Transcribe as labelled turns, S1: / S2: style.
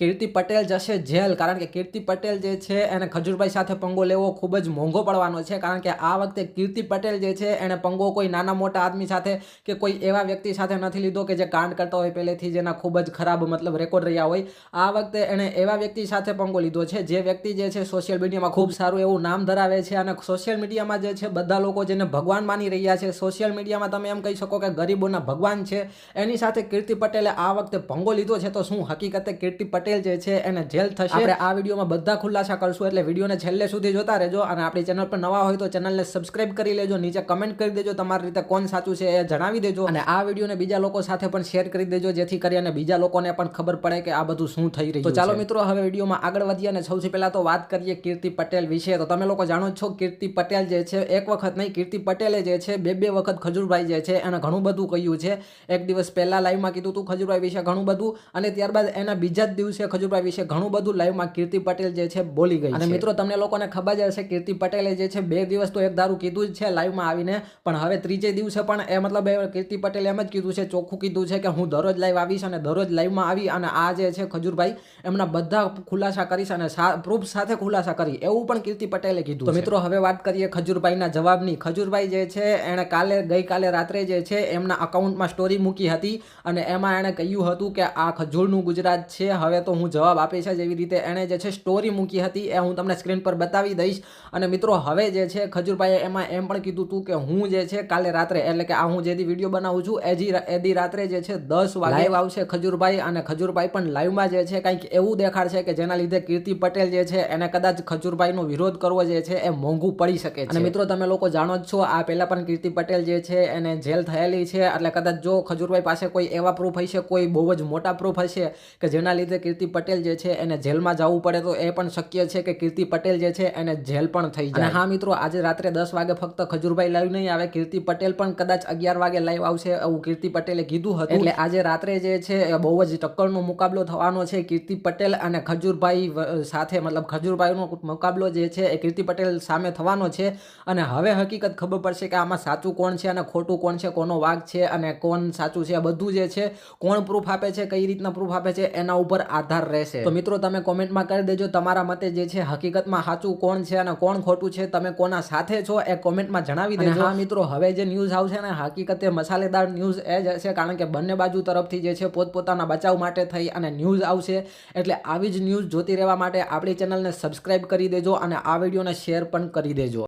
S1: કીર્તિ પટેલ જશે જેલ. કારણ કે કીર્તિ પટેલ જે છે એને ખજૂરભાઈ સાથે પંગો લેવો ખૂબ જ મોંઘો પડવાનો છે. કારણ કે આ વખતે કીર્તિ પટેલ જે છે એને પંગો કોઈ નાના મોટા આદમી સાથે કે કોઈ એવા વ્યક્તિ સાથે નથી લીધો કે જે કાંડ કરતા હોય પહેલેથી જેના ખૂબ જ ખરાબ મતલબ રેકોર્ડ રહ્યા હોય. આ વખતે એણે એવા વ્યક્તિ સાથે પંગો લીધો છે. જે વ્યક્તિ જે છે સોશિયલ મીડિયામાં ખૂબ સારું એવું નામ ધરાવે છે અને સોશિયલ મીડિયામાં જે છે બધા લોકો જેને ભગવાન માની રહ્યા છે સોશિયલ મીડિયામાં તમે એમ કહી શકો કે ગરીબોના ભગવાન છે. એની સાથે કીર્તિ પટેલે આ વખતે પંગો લીધો છે તો શું હકીકતે કીર્તિ પટેલ જે છે એને જેલ થશે. આપણે આ વિડીયોમાં બધા ખુલાસા કરશું એટલે વિડીયોને છેલ્લે સુધી જોતા રહેજો અને આપણી ચેનલ પર નવા હોય તો ચેનલને સબસ્ક્રાઇબ કરી લેજો નીચે કમેન્ટ કરી દેજો તમારી રીતે કોણ સાચું છે એ જણાવી દેજો. અને આ વિડીયોને બીજા લોકો સાથે પણ શેર કરી દેજો જેથી કરીને બીજા લોકોને પણ ખબર પડે કે આ બધું શું થઈ રહ્યું તો ચાલો મિત્રો હવે વિડીયોમાં આગળ વધીએ અને સૌથી પહેલા તો વાત કરીએ કીર્તિ પટેલ વિશે. તો તમે લોકો જાણો છો કીર્તિ પટેલ જે છે એક વખત નહીં કીર્તિ પટેલે જે છે બે બે વખત ખજૂરભાઈ જે છે એને ઘણું બધું કહ્યું છે. એક દિવસ પહેલા લાઈવમાં કીધું હતું ખજૂરભાઈ વિશે ઘણું બધું અને ત્યારબાદ એના બીજા જ દિવસે ખજૂરભાઈ વિશે ઘણું બધું લાઈવમાં કીર્તિ પટેલ જે છે બોલી ગઈ અને મિત્રો તમને લોકોને ખબર જ હશે કીર્તિ પટેલે જે છે બે દિવસ તો એક દારૂ કીધું જ છે લાઈવમાં આવીને પણ હવે ત્રીજે દિવસે પણ એ મતલબ એ કીર્તિ પટેલે એમ જ કીધું છે ચોખ્ખું કીધું છે કે હું દરરોજ લાઈવ આવીશ અને દરરોજ લાઈવમાં આવી અને આ જે છે ખજુરભાઈ એમના બધા ખુલાસા કરીશ અને પ્રૂફ સાથે ખુલાસા કરી એવું પણ કીર્તિ પટેલે કીધું તો મિત્રો હવે વાત કરીએ ખજૂરભાઈના જવાબની. ખજૂરભાઈ જે છે એણે કાલે ગઈકાલે રાત્રે જે છે એમના અકાઉન્ટમાં સ્ટોરી મૂકી હતી અને એમાં એણે કહ્યું હતું કે આ ખજૂરનું ગુજરાત છે હવે તો હું જવાબ આપીશ જ એવી રીતે એણે જે છે સ્ટોરી મૂકી હતી એ હું તમને સ્ક્રીન પર બતાવી દઈશ. અને મિત્રો હવે જે છે ખજૂરભાઈએ એમાં એમ પણ કીધું હતું કે હું જે છે કાલે રાત્રે એટલે કે આ હું જેથી વીડિયો બનાવું છું એજી એદી રાત્રે જે છે દસ વાગે આવશે ખજૂરભાઈ અને ખજૂરભાઈ પણ લાઈવમાં જે છે કંઈક એવું દેખાડશે કે જેના લીધે કીર્તિ પટેલ જે છે એને કદાચ ખજૂરભાઈનો વિરોધ કરવો જે છે એ મોંઘું પડી શકે છે. અને મિત્રો તમે લોકો જાણો જ છો આ પહેલા પણ કીર્તિ પટેલ જે છે એને જેલ થયેલી છે એટલે કદાચ જો ખજૂરભાઈ પાસે કોઈ એવા પ્રૂફ હશે કોઈ બહુ જ મોટા પ્રૂફ હશે કે જેના લીધે કીર્તિ પટેલ જે છે એને જેલમાં જવું પડે તો એ પણ શક્ય છે કે કીર્તિ પટેલ જે છે એને જેલ પણ થઈ જાય. હા મિત્રો આજે રાત્રે દસ વાગે ફક્ત ખજૂરભાઈ લાઈવ નહીં આવે કીર્તિ પટેલ પણ કદાચ અગિયાર વાગે લાઈવ આવશે એવું કીર્તિ પટેલે કીધું હતું. એટલે આજે રાત્રે જે છે એ બહુ જ ટક્કરનો મુકાબલો થવાનો છે. કીર્તિ પટેલ અને ખજૂરભાઈ સાથે મતલબ ખજૂરભાઈનો મુકાબલો જે છે એ કીર્તિ પટેલ સામે થવાનો છે. અને હવે હકીકત ખબર પડશે કે આમાં સાચું કોણ છે અને ખોટું કોણ છે કોનો વાઘ છે અને કોણ સાચું છે. બધું જે છે કોણ પ્રૂફ આપે છે કઈ રીતના પ્રૂફ આપે છે એના ઉપર આધાર રહેશે. તો મિત્રો તમે કોમેન્ટમાં કરી દેજો તમારા મતે જે છે હકીકતમાં સાચું કોણ છે અને કોણ ખોટું છે તમે કોના સાથે છો એ કોમેન્ટમાં જણાવી દેજો. હા મિત્રો હવે જે ન્યૂઝ આવશે ને હકીકતે મસાલેદાર ન્યૂઝ એ જ હશે કારણ કે બંને બાજુ તરફથી જે છે પોતપોતાના બચાવ માટે થઈ અને ન્યૂઝ આવશે. એટલે આવી જ ન્યૂઝ જોતી રહેવા માટે આપણી ચેનલને સબસ્ક્રાઇબ કરી દેજો અને આ વિડીયોને શેર પણ કરી દેજો.